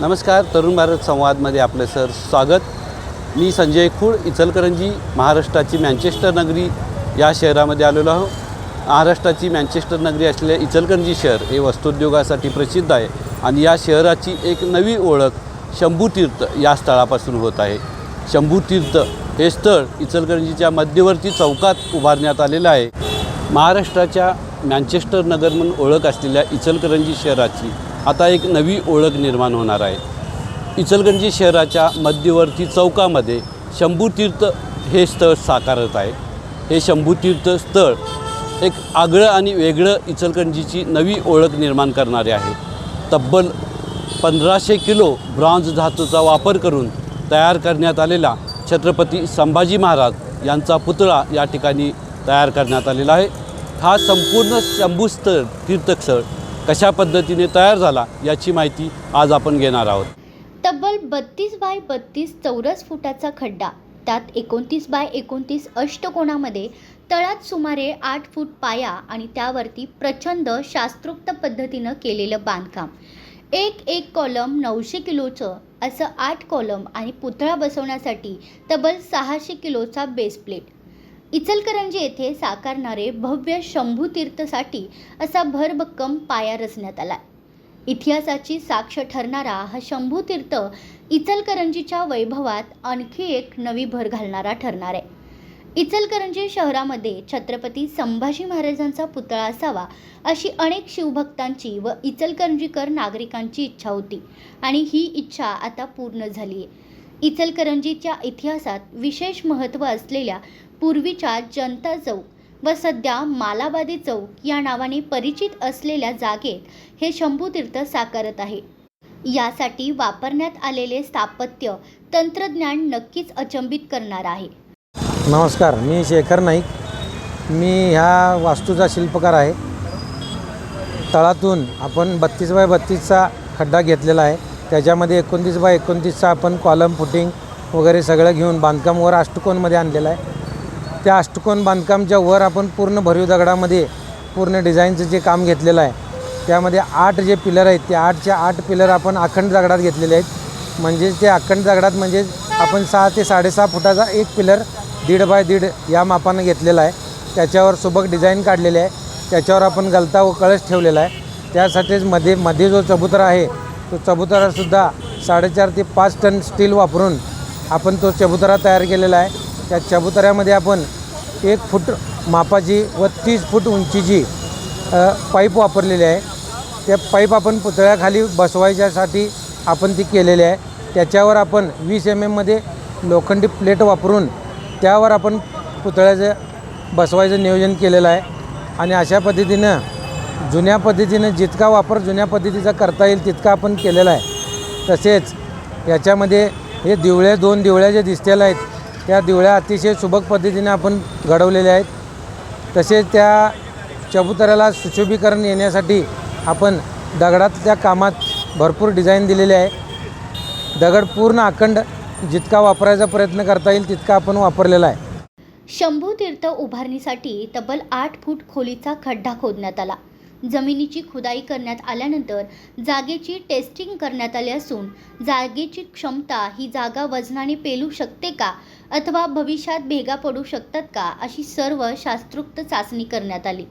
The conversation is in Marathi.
नमस्कार तरुण भारत संवादमध्ये आपले सर स्वागत. मी संजय खूळ इचलकरंजी महाराष्ट्राची मँचेस्टर नगरी या शहरामध्ये आलेलो आहो. महाराष्ट्राची मँचेस्टर नगरी असलेल्या इचलकरंजी शहर हे वस्त्रोद्योगासाठी प्रसिद्ध आहे आणि या शहराची एक नवी ओळख शंभूतीर्थ या स्थळापासून होत आहे. शंभूतीर्थ हे स्थळ इचलकरंजीच्या मध्यवर्ती चौकात उभारण्यात आलेलं आहे. महाराष्ट्राच्या मँचेस्टर नगर म्हणून ओळख असलेल्या इचलकरंजी शहराची आता एक नवी ओळख निर्माण होणार आहे. इचलकरंजी शहराच्या मध्यवर्ती चौकामध्ये शंभूतीर्थ हे स्थळ साकारत आहे. हे शंभूतीर्थ स्थळ एक आगळं आणि वेगळं इचलकरंजीची नवी ओळख निर्माण करणारे आहे. तब्बल पंधराशे किलो ब्रॉन्झ धातूचा वापर करून तयार करण्यात आलेला छत्रपती संभाजी महाराज यांचा पुतळा या ठिकाणी तयार करण्यात आलेला आहे. हा संपूर्ण शंभूस्थळ तीर्थस्थळ कशा पद्धतीने तयार झाला याची माहिती आज आपण घेणार आहोत. तब्बल बत्तीस बाय बत्तीस चौरस फुटाचा खड्डा त्यात एकोणतीस बाय एकोणतीस अष्टकोणामध्ये तळात सुमारे आठ फूट पाया आणि त्यावरती प्रचंड शास्त्रोक्त पद्धतीनं केलेलं बांधकाम. एक एक कॉलम नऊशे किलोचं असं आठ कॉलम आणि पुतळा बसवण्यासाठी तब्बल सहाशे किलोचा बेस प्लेट. इचलकरंजी येथे साकारणारे भव्य शंभूतीर्थसाठी असा भरभक्कम पाया रचण्यात आला. इतिहासाची साक्ष ठरणारा हा शंभूतीर्थ इचलकरंजीच्या वैभवात आणखी एक नवी भर घालणारा ठरणार आहे. इचलकरंजी शहरामध्ये छत्रपती संभाजी महाराजांचा पुतळा असावा अशी अनेक शिवभक्तांची व इचलकरंजीकर नागरिकांची इच्छा होती आणि ही इच्छा आता पूर्ण झाली आहे इचलकरंजीच्या इतिहासात विशेष महत्त्व असलेल्या पूर्वीच्या जनता चौक व सध्या मालाबादी चौक या नावाने परिचित असलेल्या जागेत हे शंभूतीर्थ साकारत आहे. यासाठी वापरण्यात आलेले स्थापत्य तंत्रज्ञान नक्कीच अचंबित करणार आहे. नमस्कार मी शेखर नाईक. मी ह्या वास्तूचा शिल्पकार आहे. तळातून आपण बत्तीस बाय बत्तीसचा खड्डा घेतलेला आहे. त्याच्यामध्ये एकोणतीस बाय एकोणतीसचा आपण कॉलम फुटिंग वगैरे सगळं घेऊन बांधकाम वर अष्टकोनमध्ये आणलेलं आहे. त्या अष्टकोन बांधकामच्या वर आपण पूर्ण भरीव दगडामध्ये पूर्ण डिझाईनचं जे काम घेतलेलं आहे त्यामध्ये आठ जे पिलर आहेत ते आठच्या आठ पिलर आपण अखंड दगडात घेतलेले आहेत. म्हणजे ते अखंड दगडात म्हणजे आपण सहा ते साडेसहा फुटाचा एक पिलर दीड बाय दीड या मापानं घेतलेला आहे. त्याच्यावर सुबक डिझाईन काढलेली आहे. त्याच्यावर आपण गलता व कळस ठेवलेला आहे. त्यासाठीच मध्ये मध्ये जो चबुतरा आहे तो चबुतरासुद्धा साडेचार ते पाच टन स्टील वापरून आपण तो चबुतरा तयार केलेला आहे. त्या चबुतऱ्यामध्ये आपण एक फूट मापाची व तीस फूट उंचीची पाईप वापरलेली आहे. त्या पाईप आपण पुतळ्याखाली बसवायच्यासाठी आपण ती केलेली आहे. त्याच्यावर आपण वीस एम एममध्ये लोखंडी प्लेट वापरून त्यावर आपण पुतळ्याचं बसवायचं नियोजन केलेलं आहे. आणि अशा पद्धतीनं जुन्या पद्धतीनं जितका वापर जुन्या पद्धतीचा करता येईल तितका आपण केलेला आहे. तसेच याच्यामध्ये हे दिवळे दोन दिवळ्या जे दिसलेल्या आहेत त्या दिवळ्या अतिशय सुबक पद्धतीने आपण घडवलेल्या आहेत. तसेच त्या चबुतऱ्याला सुशोभीकरण येण्यासाठी आपण दगडाच्या कामात भरपूर डिझाईन दिलेले आहे. दगड पूर्ण अखंड जितका वापरायचा प्रयत्न करता येईल तितका आपण वापरलेला आहे. शंभू तीर्थ उभारणीसाठी तब्बल आठ फूट खोलीचा खड्डा खोदण्यात आला. जमिनीची खुदाई करण्यात आल्यानंतर जागेची टेस्टिंग करण्यात आली असून जागेची क्षमता ही जागा वजनाने पेलू शकते का? अथवा भविष्यात भेगा पडू शकतात का अशी सर्व शास्त्रोक्त चाचणी करण्यात आली.